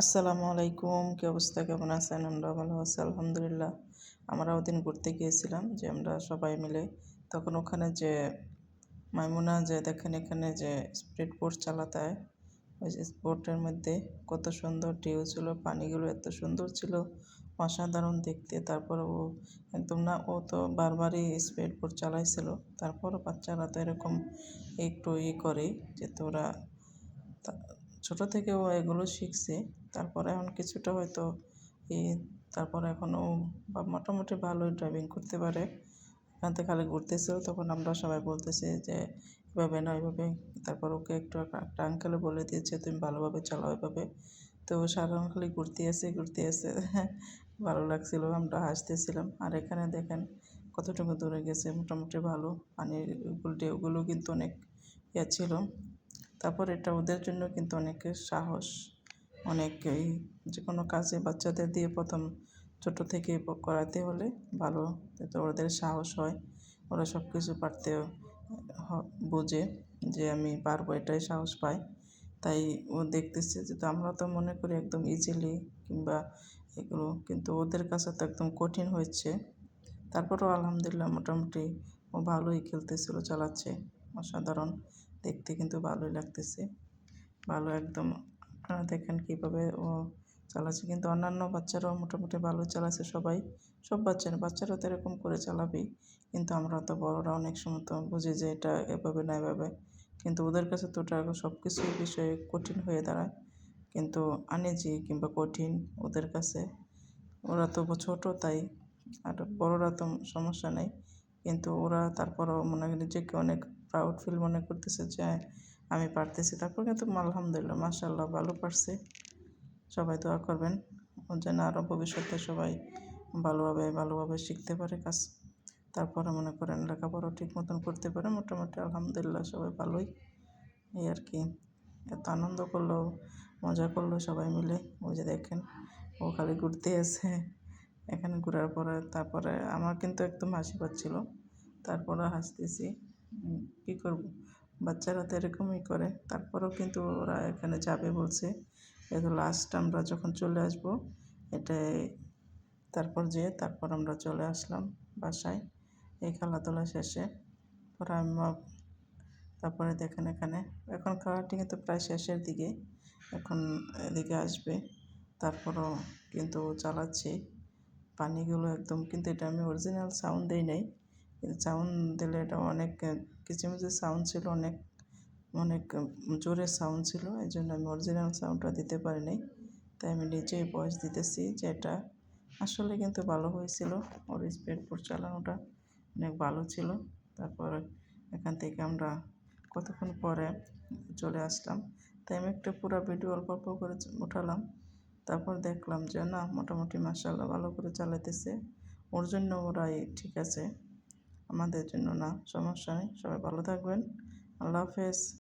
আসসালামু আলাইকুম, কি অবস্থা? কেমন আছেন? আমরা ভালো আছি, আলহামদুলিল্লাহ। আমরা ওদিন ঘুরতে গিয়েছিলাম, যে আমরা সবাই মিলে। তখন ওখানে যে মাইমুনা, যে দেখেন এখানে যে স্পিড বোট চালাতে ওই বোটের মধ্যে কত সুন্দর ঢেউ ছিল, পানিগুলো এত সুন্দর ছিল, অসাধারণ দেখতে। তারপর ও একদম না, ও তো বারবারই স্পিড বোট চালাইছিল। তারপরও বাচ্চারা তো এরকম একটু ই করে, যে তোরা ছোট থেকে ও এগুলো শিখছে। তারপরে এখন কিছুটা হয়তো এই তারপরে এখনও মোটামুটি ভালোই ড্রাইভিং করতে পারে। এখান থেকে খালি ঘুরতেছিল, তখন আমরা সবাই বলতেছি যে, এভাবে না, এভাবে। তারপর ওকে একটু একটা আঙ্কেলে বলে দিয়েছে, তুমি ভালোভাবে চালাও এভাবে। তো সাধারণ খালি ঘুরতে আসে ঘুরতে আসে। ভালো লাগছিল, আমরা হাসতেছিলাম। আর এখানে দেখেন কতটুকু দূরে গেছে, মোটামুটি ভালো। পানির ঢেউগুলো কিন্তু অনেক ইয়ে ছিল। তারপর এটা ওদের জন্য কিন্তু অনেকের সাহস। অনেকেই যে কোনো কাজে বাচ্চাদের দিয়ে প্রথম ছোটো থেকে করাতে হলে ভালো। যাতে ওদের সাহস হয়, ওরা সব কিছু পারতে বোঝে যে আমি পারব, এটাই সাহস পায়। তাই ও দেখতেছে যে আমরা তো মনে করি একদম ইজিলি কিংবা এগুলো, কিন্তু ওদের কাছে তো একদম কঠিন হয়েছে। তারপরেও আলহামদুলিল্লাহ মোটামুটি ও ভালোই খেলতেছিল, চালাচ্ছে। অসাধারণ। দেখতে কিন্তু ভালোই লাগতেছে। ভালো একদম আপনারা দেখেন কীভাবে ও চালাচ্ছে। কিন্তু অন্যান্য বাচ্চারাও মোটামুটি ভালো চালাচ্ছে সবাই। সব বাচ্চারা বাচ্চারা তো এরকম করে চালাবেই। কিন্তু আমরা তো বড়রা অনেক সময় তো বুঝি যে এটা এভাবে না এভাবে। কিন্তু ওদের কাছে তো ওটা সব কিছু বিষয়ে কঠিন হয়ে দাঁড়ায়। কিন্তু আনেজি কিংবা কঠিন ওদের কাছে। ওরা তো ছোটো তাই। আর বড়রা তো সমস্যা নেই। কিন্তু ওরা তারপরও মনে হয় নিজেকে অনেক প্রাউড ফিল মনে করতেছে যে আমি পারতেছি, তারপর কিন্তু আলহামদুলিল্লাহ মাশাল্লাহ ভালো পারছে। সবাই দোয়া করবেন ও যেন আরও ভবিষ্যতে সবাই ভালোভাবে ভালোভাবে শিখতে পারে কাজ। তারপরে মনে করেন লেখাপড়া ঠিক মতন করতে পারে, মোটামুটি আলহামদুলিল্লাহ সবাই ভালোই। এই আর কি, এত আনন্দ করল মজা করল সবাই মিলে, ওই যে দেখেন, ও খালি ঘুরতে এসে, এখানে ঘোরার পরে, তারপরে আমার কিন্তু একদম হাসি পাচ্ছিল। তারপরে হাসতেছি কী করব? বাচ্চারা তো এরকমই করে। তারপরেও কিন্তু ওরা এখানে যাবে বলছে। এটা লাস্ট আমরা যখন চলে আসব, এটাই তারপর যেয়ে তারপর আমরা চলে আসলাম বাসায়। এই খেলাধুলা শেষে। পরে আমরা তারপরে দেখেন এখানে। এখন খেলাটি কিন্তু প্রায় শেষের দিকে। এখন এদিকে আসবে। তারপরও কিন্তু চালাচ্ছি। পানিগুলো একদম কিন্তু এটা আমি অরিজিনাল সাউন্ড দিই নাই। কিন্তু সাউন্ড দিলে এটা অনেক কিচিমিচি সাউন্ড ছিল, অনেক অনেক জোরে সাউন্ড ছিল এই জন্য আমি অরিজিনাল সাউন্ডটা দিতে পারিনি তাই আমি নিজেই ভয়েস দিতেছি যে এটা আসলে কিন্তু ভালো হয়েছিল, ওর স্পিড বোট চালানোটা অনেক ভালো ছিল। তারপর এখান থেকে আমরা কতক্ষণ পরে চলে আসলাম। তাই আমি একটা পুরো ভিডিও অল্প অল্প করে উঠালাম। তারপর দেখলাম যে না, মোটামুটি মাসাল্লাহ ভালো করে চালাইতেছে। ওর জন্য ওরাই ঠিক আছে। আমাদের জন্য না সমস্যা নেই। সবাই ভালো থাকবেন। আল্লাহ হাফেজ।